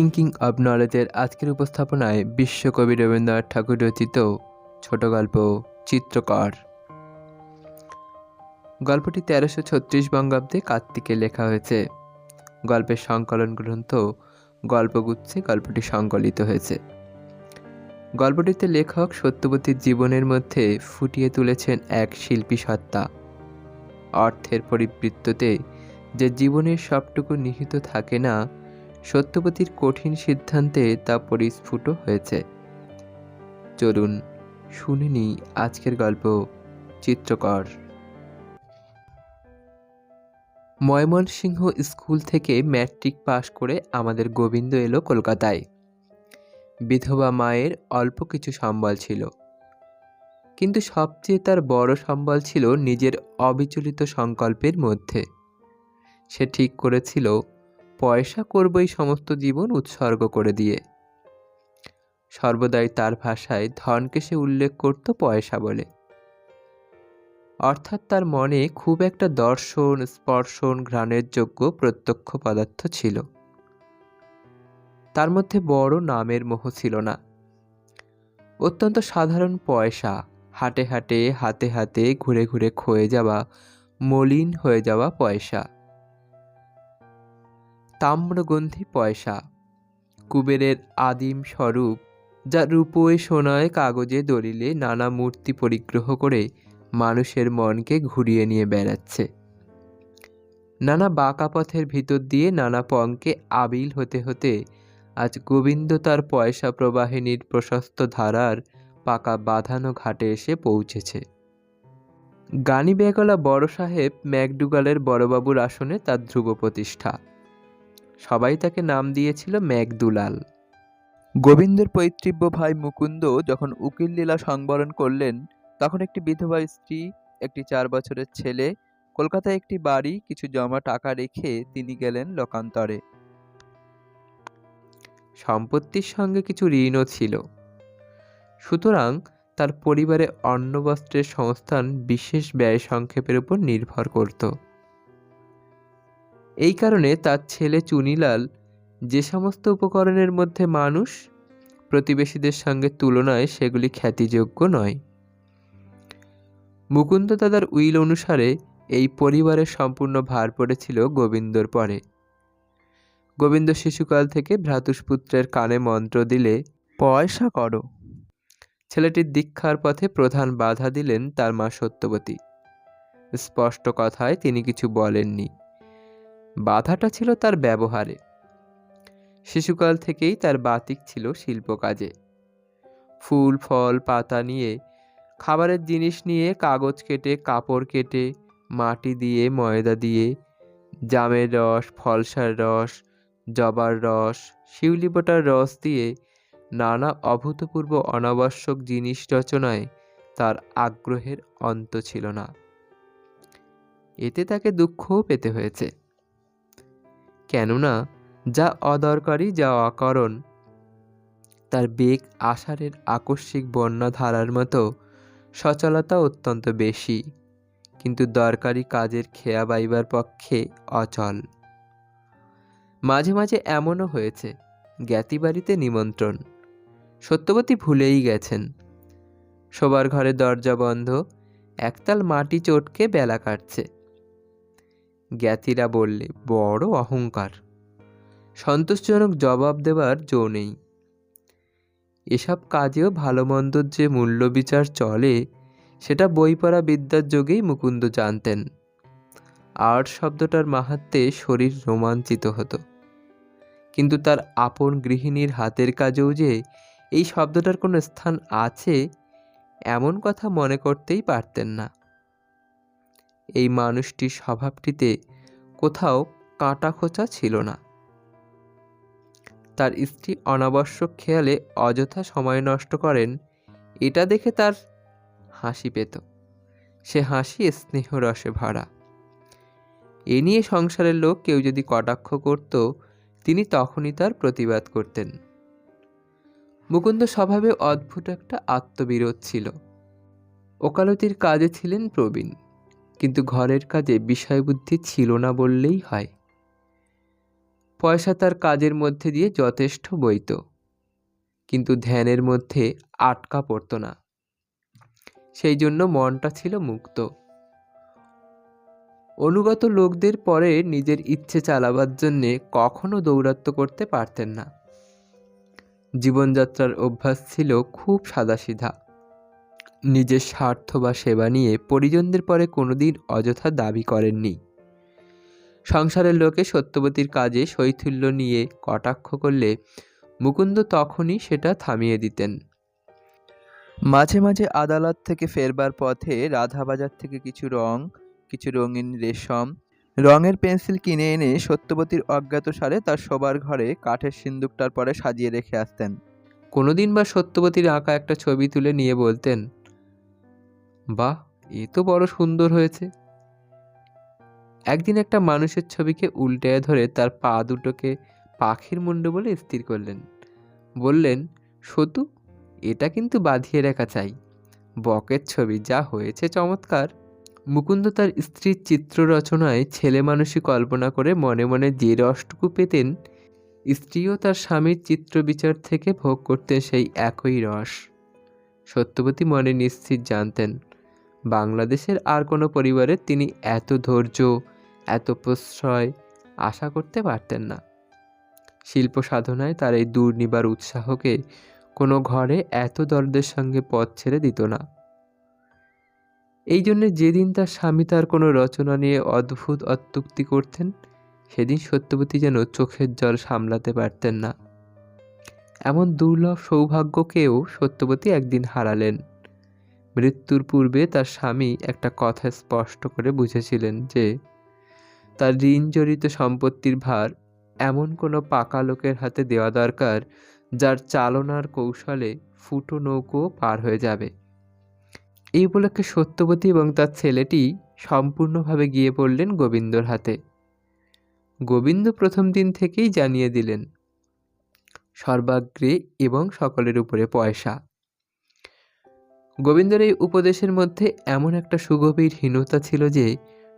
Thinking of নলেজের আজকের উপস্থাপনায় বিশ্বকবি রবীন্দ্রনাথ ঠাকুর রচিত ছোট গল্প, চিত্রকর। গল্পটি তেরোশো ছত্রিশ বঙ্গাব্দে কার্তিকে লেখা হয়েছে। গল্পের সংকলন গ্রন্থ গল্পগুচ্ছে গল্পটি সংকলিত হয়েছে। গল্পটিতে লেখক সত্যবতীর জীবনের মধ্যে ফুটিয়ে তুলেছেন এক শিল্পী সত্তা। অর্থের পরিবৃত্ততে যে জীবনের সবটুকু নিহিত থাকে না সত্যবতীর কঠিন সিদ্ধান্তে তা পরিস্ফুট হয়েছে। চলুন শুনিনি আজকের গল্প, চিত্রকর। ময়মনসিংহ স্কুল থেকে ম্যাট্রিক পাশ করে আমাদের গোবিন্দ এলো কলকাতায়। বিধবা মায়ের অল্প কিছু সম্বল ছিল। কিন্তু সবচেয়ে তার বড় সম্বল ছিল নিজের অবিচলিত সংকল্পের মধ্যে। সে ঠিক করেছিল পয়সা করবই সমস্ত জীবন উৎসর্গ করে দিয়ে। সর্বদাই তার ভাষায় ধনকে সে উল্লেখ করত পয়সা বলে। অর্থাৎ তার মনে খুব একটা দর্শন, স্পর্শন, ঘ্রাণের যোগ্য প্রত্যক্ষ পদার্থ ছিল। তার মধ্যে বড় নামের মোহ ছিল না। অত্যন্ত সাধারণ পয়সা, হাটে হাটে, হাতে হাতে, ঘুরে ঘুরে ক্ষয়ে যাওয়া, মলিন হয়ে যাওয়া পয়সা। তাম্রগন্ধি পয়সা। কুবেরের আদিম স্বরূপ, যা রূপোয় সোনায় কাগজে দলিলে নানা মূর্তি পরিগ্রহ করে মানুষের মনকে ঘুরিয়ে নিয়ে বেড়াচ্ছে। নানা বাঁকা পথের ভিতর দিয়ে নানা পঙ্কে আবিল হতে হতে আজ গোবিন্দ তার পয়সা প্রবাহিনীর প্রশস্ত ধারার পাকা বাঁধানো ঘাটে এসে পৌঁছেছে। গানি বেগলা বড় সাহেব ম্যাকডুগালের বড়বাবুর আসনে তার ধ্রুব প্রতিষ্ঠা। সবাই তাকে নাম দিয়েছিল ম্যাকদুলাল গোবিন্দের পৈতৃব্য ভাই মুকুন্দ যখন উকিল লীলা সংবরণ করলেন, তখন একটি বিধবা স্ত্রী, একটি চার বছরের ছেলে, কলকাতায় একটি বাড়ি, কিছু জমা টাকা রেখে তিনি গেলেন লোকান্তরে। সম্পত্তির সঙ্গে কিছু ঋণও ছিল। সুতরাং তার পরিবারে অন্ন বস্ত্রের সংস্থান বিশেষ ব্যয় সংক্ষেপের উপর নির্ভর করত। এই কারণে তার ছেলে চুনিলাল যে সমস্ত উপকরণের মধ্যে মানুষ, প্রতিবেশীদের সঙ্গে তুলনায় সেগুলি খ্যাতিযোগ্য নয়। মুকুন্দ দাদার উইল অনুসারে এই পরিবারের সম্পূর্ণ ভার পড়েছিল গোবিন্দর পরে। গোবিন্দ শিশুকাল থেকে ভ্রাতুষ্পুত্রের কানে মন্ত্র দিলে, পয়সা করো। ছেলেটির দীক্ষার পথে প্রধান বাধা দিলেন তার মা সত্যবতী। স্পষ্ট কথায় তিনি কিছু বলেননি। বাধাটা ছিল তার ব্যবহারে। শিশুকাল থেকেই তার বাতিক ছিল শিল্প কাজে। ফুল, ফল, পাতা নিয়ে, খাবারের জিনিস নিয়ে কাগজ কেটে, কাপড় কেটে, মাটি দিয়ে, ময়দা দিয়ে, জামের রস, ফলসার রস, জবার রস, শিউলি বোটার রস দিয়ে নানা অভূতপূর্ব অনাবশ্যক জিনিস রচনায় তার আগ্রহের অন্ত ছিল না। এতে তাকে দুঃখও পেতে হয়েছে। কেননা যা অদরকারি, যা অকারণ। তার বেগ আষাঢ়ের আকস্মিক বন্যাধারার মতো সচলতা অত্যন্ত বেশি, কিন্তু দরকারি কাজের খেয়া বাইবার পক্ষে অচল। মাঝে মাঝে এমনও হয়েছে, জ্ঞাতি বাড়িতে নিমন্ত্রণ। সত্যবতী ভুলেই গেছেন। শোবার ঘরে দরজা বন্ধ, একতাল মাটি চটকে বেলা কাটছে। জ্ঞাতিরা বললে, বড় অহংকার। সন্তোষজনক জবাব দেবার জো নেই। এসব কাজেও ভালো মন্দর যে মূল্য বিচার চলে, সেটা বই পড়া বিদ্যার যোগেই মুকুন্দ জানতেন। আর্ট শব্দটার মাহাত্মে শরীর রোমাঞ্চিত হতো। কিন্তু তার আপন গৃহিণীর হাতের কাজেও যে এই শব্দটার কোনো স্থান আছে, এমন কথা মনে করতেই পারতেন না। এই মানুষটির স্বভাবটিতে কোথাও কাঁটা খোঁচা ছিল না। তার স্ত্রী অনাবশ্যক খেয়ালে অযথা সময় নষ্ট করেন, এটা দেখে তার হাসি পেত। সে হাসি স্নেহ রসে ভরা। এ নিয়ে সংসারের লোক কেউ যদি কটাক্ষ করত, তিনি তখনই তার প্রতিবাদ করতেন। মুকুন্দ স্বভাবে অদ্ভুত একটা আত্মবিরোধ ছিল। ওকালতির কাজে ছিলেন প্রবীণ। কিন্তু ঘরের কাজে বিষয়বুদ্ধি ছিল না বললেই হয়। পয়সা তার কাজের মধ্যে দিয়ে যথেষ্ট বইত কিন্তু ধ্যানের মধ্যে আটকা পড়তো না। সেই জন্য মনটা ছিল মুক্ত। অনুগত লোকদের পরে নিজের ইচ্ছে চালাবার জন্যে কখনো দৌরাত্ম করতে পারতেন না। জীবনযাত্রার অভ্যাস ছিল খুব সাদাসিধা। নিজের স্বার্থ বা সেবা নিয়ে পরিজনদের পরে কোনোদিন অযথা দাবি করেননি। সংসারের লোকে সত্যবতীর কাজে শৈথুল্য নিয়ে কটাক্ষ করলে মুকুন্দ তখনই সেটা থামিয়ে দিতেন। মাঝে মাঝে আদালত থেকে ফেরবার পথে রাধাবাজার থেকে কিছু রং, কিছু রঙিন রেশম, রঙের পেন্সিল কিনে এনে সত্যবতীর অজ্ঞাত সারে তার শোবার ঘরে কাঠের সিন্দুকটার পরে সাজিয়ে রেখে আসতেন। কোনোদিন বা সত্যবতীর আঁকা একটা ছবি তুলে নিয়ে বলতেন বাহ, এ তো বড় সুন্দর হয়েছে। একদিন একটা মানুষের ছবিকে উল্টে ধরে তার পা দুটোকে পাখির মুন্ড বলে স্থির করলেন। বললেন, সতু, এটা কিন্তু বাঁধিয়ে রাখা চাই। বকের ছবি যা হয়েছে চমৎকার মুকুন্দ তার স্ত্রীর চিত্র রচনায় ছেলে মানুষই কল্পনা করে মনে মনে যে রসটুকু পেতেন, স্ত্রীও তার স্বামীর চিত্র বিচার থেকে ভোগ করতেন সেই একই রস। সত্যবতী মনে নিশ্চিত জানতেন বাংলাদেশের আর কোনো পরিবারে তিনি এত ধৈর্য, এত প্রশ্রয় আশা করতে পারতেন না। শিল্প সাধনায় তার এই দুর্নিবার উৎসাহকে কোনো ঘরে এত দর্দের সঙ্গে পথ ছেড়ে দিত না। এই জন্যে যেদিন তার স্বামী তার কোনো রচনা নিয়ে অদ্ভুত অত্যুক্তি করতেন, সেদিন সত্যবতী যেন চোখের জল সামলাতে পারতেন না। এমন দুর্লভ সৌভাগ্যকেও সত্যবতী একদিন হারালেন। মৃত্যুর পূর্বে তার স্বামী একটা কথা স্পষ্ট করে বুঝেছিলেন যে, তার ঋণ জড়িত সম্পত্তির ভার এমন কোনো পাকা লোকের হাতে দেওয়া দরকার, যার চালনার কৌশলে ফুটো নৌকো পার হয়ে যাবে। এই উপলক্ষে সত্যবতী এবং তার ছেলেটি সম্পূর্ণভাবে গিয়ে পড়লেন গোবিন্দর হাতে। গোবিন্দ প্রথম দিন থেকেই জানিয়ে দিলেন, সর্বাগ্রে এবং সকলের উপরে পয়সা। গোবিন্দর এই উপদেশের মধ্যে এমন একটা সুগভীর হীনতা ছিল যে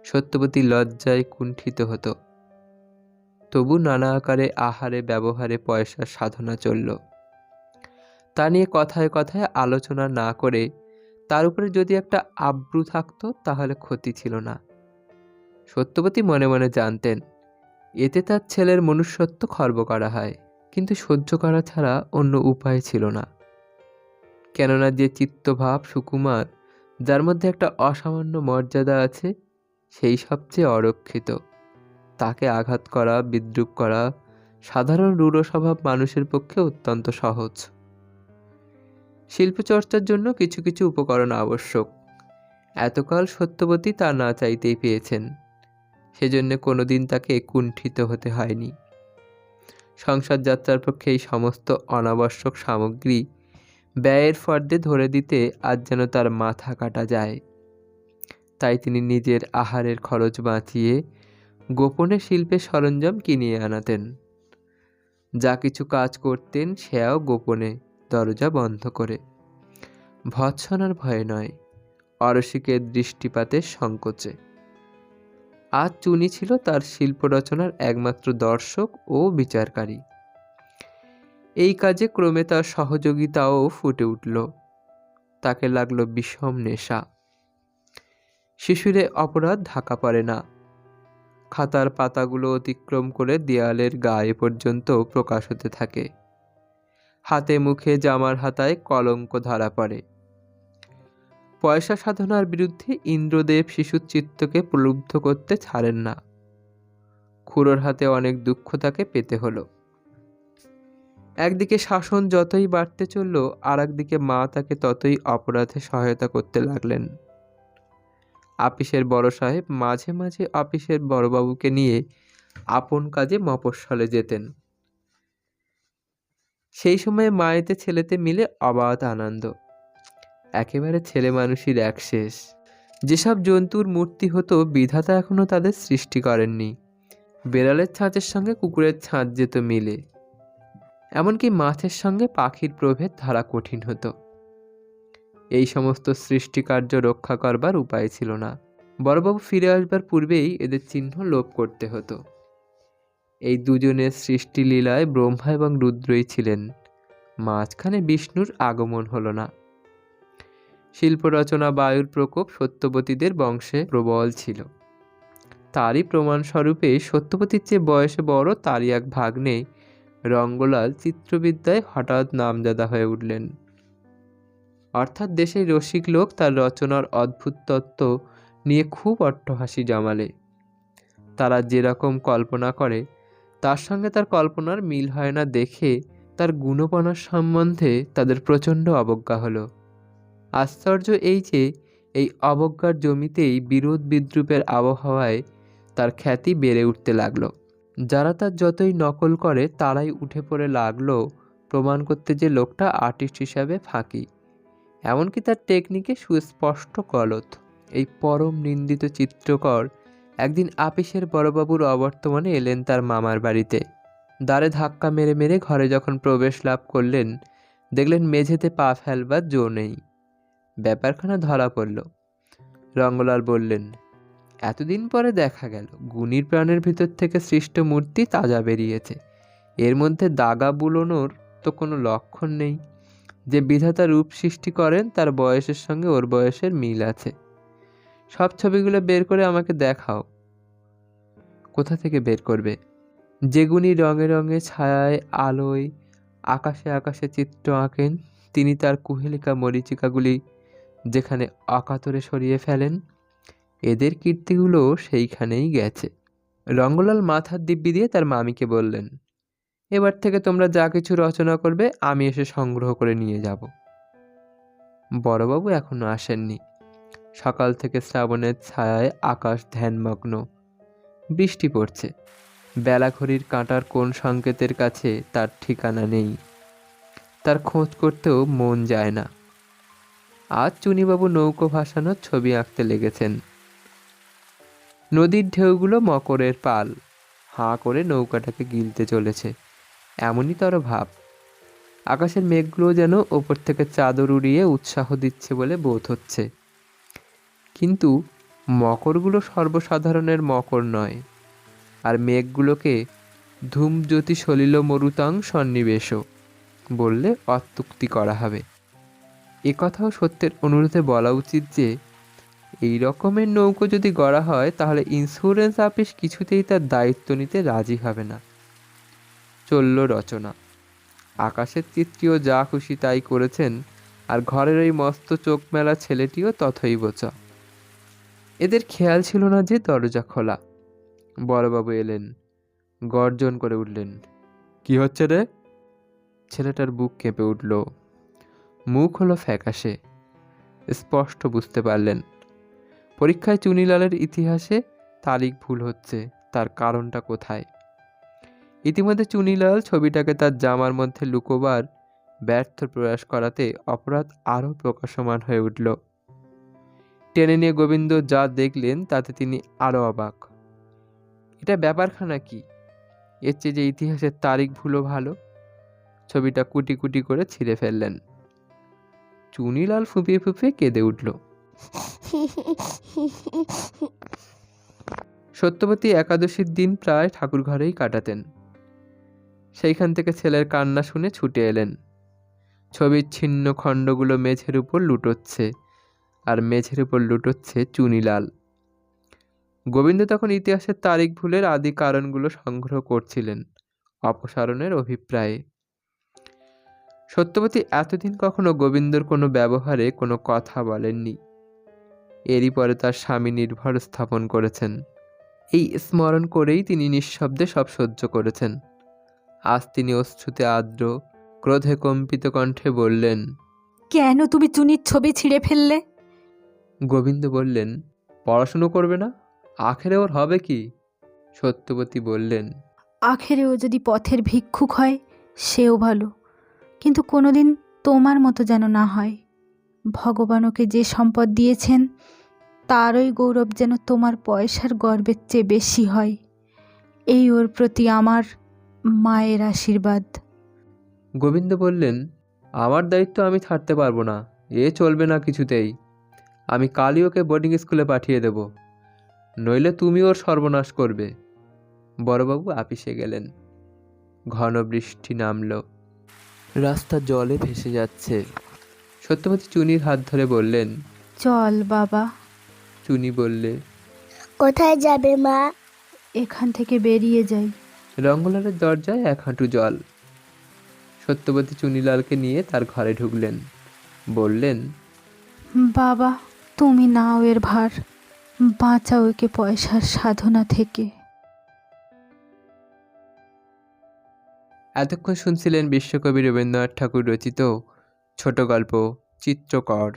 সত্যবতী লজ্জায় কুণ্ঠিত হতো। তবু নানা আকারে আহারে ব্যবহারে পয়সার সাধনা চলল। তা নিয়ে কথায় কথায় আলোচনা না করে তার উপরে যদি একটা আব্রু থাকতো তাহলে ক্ষতি ছিল না। সত্যবতী মনে মনে জানতেন, এতে তার ছেলের মনুষ্যত্ব খর্ব করা হয়, কিন্তু সহ্য করা ছাড়া অন্য উপায় ছিল না। কেননা যে চিত্তভাব সুকুমার, যার মধ্যে একটা অসামান্য মর্যাদা আছে, সেই সবচেয়ে অরক্ষিত। তাকে আঘাত করা, বিদ্রুপ করা, সাধারণ রূঢ় স্বভাব মানুষের পক্ষে অত্যন্ত সহজ। শিল্পচর্চার জন্য কিছু কিছু উপকরণ আবশ্যক। এতকাল সত্যবতী তা না চাইতেই পেয়েছেন। সেজন্য কোনোদিন তাকে কুণ্ঠিত হতে হয়নি। সংসার যাত্রার পক্ষে এই সমস্ত অনাবশ্যক সামগ্রী ব্যয়ের ফর্দে ধরে দিতে আজ যেন তার মাথা কাটা যায়। তাই তিনি নিজের আহারের খরচ বাঁচিয়ে গোপনে শিল্পের সরঞ্জাম কিনিয়ে আনাতেন। যা কিছু কাজ করতেন সেও গোপনে দরজা বন্ধ করে। ভৎসনার ভয়ে নয়, অরসিকের দৃষ্টিপাতের সংকোচে। আজ চুনি ছিল তার শিল্প রচনার একমাত্র দর্শক ও বিচারকারী। এই কাজে ক্রমে তার সহযোগিতাও ফুটে উঠল। তাকে লাগল বিষম নেশা। শিশুরে অপরাধ ঢাকা পড়ে না। খাতার পাতাগুলো অতিক্রম করে দেয়ালের গায়ে পর্যন্ত প্রকাশ হতে থাকে। হাতে মুখে জামার হাতায় কলঙ্ক ধরা পড়ে। পয়সা সাধনার বিরুদ্ধে ইন্দ্রদেব শিশুর চিত্তকে প্রলুব্ধ করতে ছাড়েন না। খুড়োর হাতে অনেক দুঃখ তাকে পেতে হলো। একদিকে শাসন যতই বাড়তে চলল আর একদিকে মা তাকে ততই অপরাধে সহায়তা করতে লাগলেন। আপিসের বড় সাহেব মাঝে মাঝে আপিসের বড়বাবুকে নিয়ে আপন কাজে মফস্বলে যেতেন। সেই সময়ে মায়েতে ছেলেতে মিলে অবাধ আনন্দ। একেবারে ছেলে মানুষের এক শেষ। যেসব জন্তুর মূর্তি হতো, বিধাতা এখনও তাদের সৃষ্টি করেননি। বেড়ালের ছাঁচের সঙ্গে কুকুরের ছাঁচ যেত মিলে। এমনকি মাছের সঙ্গে পাখির প্রভেদ ধরা কঠিন হতো। এই সমস্ত সৃষ্টিকার্য রক্ষা করবার উপায় ছিল না। বড়বাবু ফিরে আসবার পূর্বেই এদের চিহ্ন লোপ করতে হতো। এই দুজনের সৃষ্টিলীলায় ব্রহ্মা এবং রুদ্রই ছিলেন। মাঝখানে বিষ্ণুর আগমন হলো না। শিল্প রচনা বায়ুর প্রকোপ সত্যবতীদের বংশে প্রবল ছিল। তারই প্রমাণস্বরূপে সত্যবতীর চেয়ে বয়সে বড় তারই এক ভাগ্নে রঙ্গলাল চিত্রবিদ্যায় হঠাৎ নামজাদা হয়ে উঠলেন। অর্থাৎ দেশের রসিক লোক তার রচনার অদ্ভুত তত্ত্ব নিয়ে খুব অট্টহাসি জমালে। তারা যেরকম কল্পনা করে, তার সঙ্গে তার কল্পনার মিল হয় না দেখে তার গুণপনার সম্বন্ধে তাদের প্রচণ্ড অবজ্ঞা হলো। আশ্চর্য এই যে, এই অবজ্ঞার জমিতেই বিরোধ বিদ্রুপের আবহাওয়ায় তার খ্যাতি বেড়ে উঠতে লাগল। যারা তার যতই নকল করে, তারাই উঠে পড়ে লাগল প্রমাণ করতে যে লোকটা আর্টিস্ট হিসাবে ফাঁকি। এমনকি তার টেকনিকে সুস্পষ্ট গলত এই পরম নিন্দিত চিত্রকর একদিন আপিসের বড়বাবুর অবর্তমানে এলেন তার মামার বাড়িতে। দ্বারে ধাক্কা মেরে মেরে ঘরে যখন প্রবেশ লাভ করলেন, দেখলেন মেঝেতে পা ফেলবার জো নেই। ব্যাপারখানা ধরা পড়ল। রঙ্গলাল বললেন এতদিন পরে দেখা গেল, গুণীর প্রাণের ভিতর থেকে সৃষ্ট মূর্তি তাজা বেরিয়েছে। এর মধ্যে দাগা বুলোনোর তো কোনো লক্ষণ নেই। যে বিধাতা রূপ সৃষ্টি করেন, তার বয়সের সঙ্গে ওর বয়সের মিল আছে। সব ছবিগুলো বের করে আমাকে দেখাও। কোথা থেকে বের করবে? যেগুনি রঙে রঙে ছায়ায়, আলোয়, আকাশে আকাশে চিত্র আঁকেন, তিনি তার কুহেলিকা মরিচিকাগুলি যেখানে অকাতরে সরিয়ে ফেলেন এদের কীর্তিগুলো সেইখানেই গেছে। রঙ্গলাল মাথার দিব্যি দিয়ে তার মামিকে বললেন, এবার থেকে তোমরা যা কিছু রচনা করবে, আমি এসে সংগ্রহ করে নিয়ে যাব। বড়বাবু এখনও আসেননি। সকাল থেকে শ্রাবণের ছায়ায় আকাশ ধ্যানমগ্ন। বৃষ্টি পড়ছে। বেলা ঘড়ির কাঁটার কোন সংকেতের কাছে তার ঠিকানা নেই। তার খোঁজ করতেও মন যায় না। আজ চুনিবাবু নৌকো ভাসানোর ছবি আঁকতে লেগেছেন। নদীর ঢেউগুলো মকরের পাল। হাঁ করে নৌকাটাকে গিলতে চলেছে। এমনই তর ভাব আকাশের মেঘগুলো যেন ওপর থেকে চাদর উড়িয়ে উৎসাহ দিচ্ছে বলে বোধ হচ্ছে। কিন্তু মকরগুলো সর্বসাধারণের মকর নয়, আর মেঘগুলোকে ধূমজ্যোতি সলিল মরুতাং সন্নিবেশ বললে অত্যুক্তি করা হবে। কথাও সত্যের অনুরোধে বলা উচিত যে এই রকমের নৌকো যদি গড়া হয়, তাহলে ইন্স্যুরেন্স অফিস কিছুতেই তার দায়িত্ব নিতে রাজি হবে না। চলল রচনা। আকাশের চিত্রীও যা খুশি তাই করেছেন, আর ঘরের ওই মস্ত চোখ মেলা ছেলেটিও তথই বোচা এদের খেয়াল ছিল না যে দরজা খোলা। বড়বাবু এলেন, গর্জন করে উঠলেন, কি হচ্ছে রে? ছেলেটার বুক কেঁপে উঠল। মুখ হলো ফ্যাকাশে। স্পষ্ট বুঝতে পারলেন পরীক্ষায় চুনিলালের ইতিহাসে তারিখ ভুল হচ্ছে, তার কারণটা কোথায়? ইতিমধ্যে চুনিলাল ছবিটাকে তার জামার মধ্যে লুকোবার ব্যর্থ প্রয়াস করাতে অপরাধ আরও প্রকাশমান হয়ে উঠল। টেনে নিয়ে গোবিন্দ যা দেখলেন, তাতে তিনি আরও অবাক। এটা ব্যাপারখানা কি? এর চেয়ে যে ইতিহাসের তারিখ ভুলো ভালো? ছবিটা কুটি কুটি করে ছিঁড়ে ফেললেন। চুনিলাল ফুপিয়ে ফুপিয়ে কেঁদে উঠল। সত্যবতী একাদশীর দিন প্রায় ঠাকুর ঘরেই কাটাতেন। সেইখান থেকে ছেলের কান্না শুনে ছুটে এলেন। ছবির ছিন্ন খণ্ডগুলো মেঝের উপর লুটোচ্ছে, আর মেঝের উপর লুটোচ্ছে চুনিলাল। গোবিন্দ তখন ইতিহাসের তারিখ ভুলের আদি কারণগুলো সংগ্রহ করছিলেন, অপসারণের অভিপ্রায়ে। সত্যবতী এতদিন কখনো গোবিন্দর কোনো ব্যবহারে কোনো কথা বলেননি। এরই পরে তার স্বামী নির্ভর স্থাপন করেছেন। এই স্মরণ করেই তিনি নিঃশব্দে সব সহ্য করেছেন। আজ তিনি অশ্রুতে আর্দ্র ক্রোধে কম্পিত কণ্ঠে বললেন কেন তুমি চুনির ছবি ছিঁড়ে ফেললে? গোবিন্দ বললেন পড়াশুনো করবে না? আখেরে ওর হবে কি? সত্যবতী বললেন আখেরে ও যদি পথের ভিক্ষুক হয় সেও ভালো। কিন্তু কোনোদিন তোমার মতো যেন না হয়। ভগবান ওকে যে সম্পদ দিয়েছেন, তারই গৌরব যেন তোমার পয়সার গর্বের চেয়ে বেশি হয়। এই ওর প্রতি আমার মায়ের আশীর্বাদ। গোবিন্দ বললেন, আমার দায়িত্ব আমি ছাড়তে পারব না, এ চলবে না কিছুতেই। আমি কালই ওকে বোর্ডিং স্কুলে পাঠিয়ে দেব। নইলে তুমি ওর সর্বনাশ করবে। বড়বাবু আপিসে গেলেন। ঘন বৃষ্টি নামল। রাস্তা জলে ভেসে যাচ্ছে। সত্যবতী চুনির হাত ধরে বললেন চল বাবা। চুনি বললে কোথায় যাবে মা? এখান থেকে বেরিয়ে যাই। রঙ্গলালের দরজায় এক হাঁটু জল। সত্যবতী চুনিলালকে নিয়ে তার ঘরে ঢুকলেন। বললেন বাবা তুমি নাও এর ভার। বাঁচাও একে পয়সার সাধনা থেকে। এতক্ষণ শুনছিলেন বিশ্বকবি রবীন্দ্রনাথ ঠাকুর রচিত ছোট গল্প। চিত্রকর।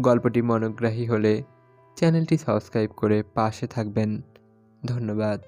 গল্পটি মনোগ্রাহী হলে চ্যানেলটি সাবস্ক্রাইব করে পাশে থাকবেন। ধন্যবাদ।